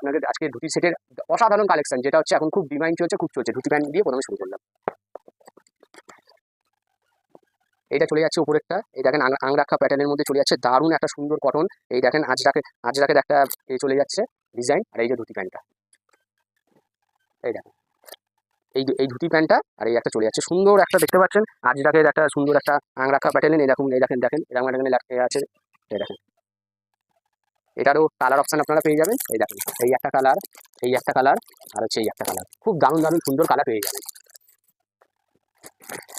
আপনাকে আজকে ধুতি সেটের অসাধারণ কালেকশন যেটা হচ্ছে এখন খুব ডিমান্ড চলছে, খুব চলছে। ধুতি প্যান্ট দিয়ে প্রথমে শুরু করলাম। এটা চলে যাচ্ছে উপরেরটা। এই দেখেন আং- আংরাখা প্যাটার্নের মধ্যে চলে যাচ্ছে। দারুণ একটা সুন্দর কটন এই দেখেন আজরাকে আজরাকের একটা এ চলে যাচ্ছে ডিজাইন আর এই যে ধুতি প্যান্টটা। এই দেখেন। এই এই ধুতি প্যান্টটা আর এই একটা চলে যাচ্ছে। সুন্দর একটা দেখতে পাচ্ছেন? আজ আজরাকের একটা সুন্দর একটা আংরাখা প্যাটার্নের এরকম এই দেখেন দেখেন এরকম একটা আছে। এই দেখেন। এটারও কালার অপশন আপনারা পেয়ে যাবেন। এই দেখেন, এই একটা কালার এই একটা কালার আর হচ্ছে এই একটা কালার খুব দারুণ দারুণ, সুন্দর কালার পেয়ে যাবেন।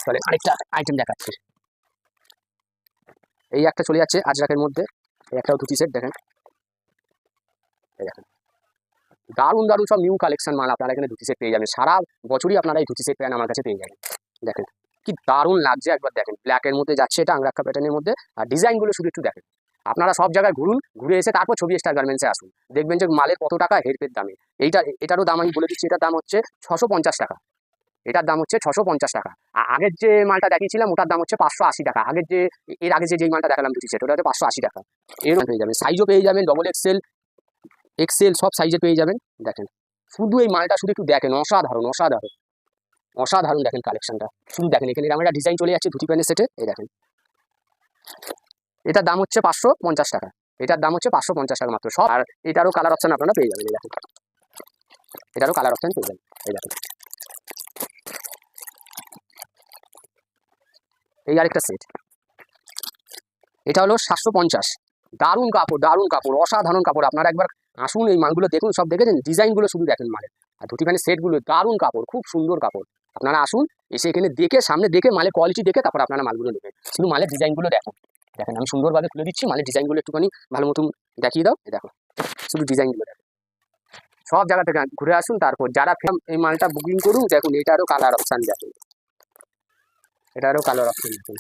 তাহলে আরেকটা আইটেম দেখাচ্ছি। এই একটা চলে যাচ্ছে আজরাকের মধ্যে। এই একটাও ধুতি সেট দেখেন। এই দেখেন। দারুণ দারুণ সব নিউ কালেকশন মাল আপনারা এখানে ধুতি সেট পেয়ে যাবেন। সারা বছরই আপনারা এই ধুতি সেট প্যান্ট আমার কাছে পেয়ে যাবেন। দেখেন, কি দারুণ লাগছে। একবার দেখেন ব্ল্যাকের মধ্যে যাচ্ছে এটা আংরাক্ষা প্যাটার্নের মধ্যে। আর ডিজাইনগুলো শুধু একটু দেখেন। আপনারা সব জায়গায় ঘুরুন, ঘুরে এসে তারপর ছবি স্টার গার্মেন্টসে আসুন। দেখবেন যে মালের কত টাকা হেরফের দামে। এইটা, এটারও দাম আমি বলে দিচ্ছি, এটার দাম হচ্ছে ছশো টাকা। এটার দাম হচ্ছে ছশো পঞ্চাশ টাকা। আর আগের যে মালটা দেখিয়েছিলাম, ওটার দাম হচ্ছে পাঁচশো আশি টাকা। আগের যে, এর আগে যে, যেই মালটা দেখালাম দুটি সেট ওটা হচ্ছে পাঁচশো আশি টাকা। এরও পেয়ে যাবেন। সাইজও পেয়ে যাবেন ডবল এক্সেল এক্সেল সব সাইজে পেয়ে যাবেন। দেখেন, শুধু এই মালটা শুধু একটু দেখেন, অসাধারণ অসাধারণ। অসাধারণ দেখেন কালেকশনটা শুধু দেখেন, এখানে এরকম একটা ডিজাইন চলে যাচ্ছে ধুতি প্যান্টের সেটে এই দেখেন। এটার দাম হচ্ছে পাঁচশো পঞ্চাশ টাকা। এটার দাম হচ্ছে পাঁচশো পঞ্চাশ টাকা মাত্র। সব আর এটারও কালার অপশন আপনারা পেয়ে যাবেন এই দেখেন। এটারও কালার অপশন পেয়ে যাবেন এই দেখেন। এই আরেকটা সেট এটা হলো সাতশো পঞ্চাশ। দারুণ কাপড় দারুণ কাপড়, অসাধারণ কাপড়। আপনারা একবার আসুন, এই মালগুলো দেখুন, সব দেখেছেন? ডিজাইনগুলো শুধু দেখেন মালের আর ধুতি প্যান্টের সেটগুলো দারুণ কাপড়, খুব সুন্দর কাপড়। আপনারা আসুন, এসে এখানে দেখে, সামনে দেখে, মালের কোয়ালিটি দেখে, তারপর আপনারা মালগুলো নেবেন। শুধু মালের ডিজাইনগুলো দেখুন। দেখেন, আমি সুন্দরভাবে খুলে দিচ্ছি মালের ডিজাইনগুলো একটুখানি ভালো মতন দেখিয়ে দাও। দেখো, শুধু ডিজাইনগুলো দেখো। সব জায়গা থেকে ঘুরে আসুন, তারপর যারা এই মালটা বুকিং করুন দেখুন এটারও কালার অপশান দেখুন। এটারও কালার অপশান দেখুন।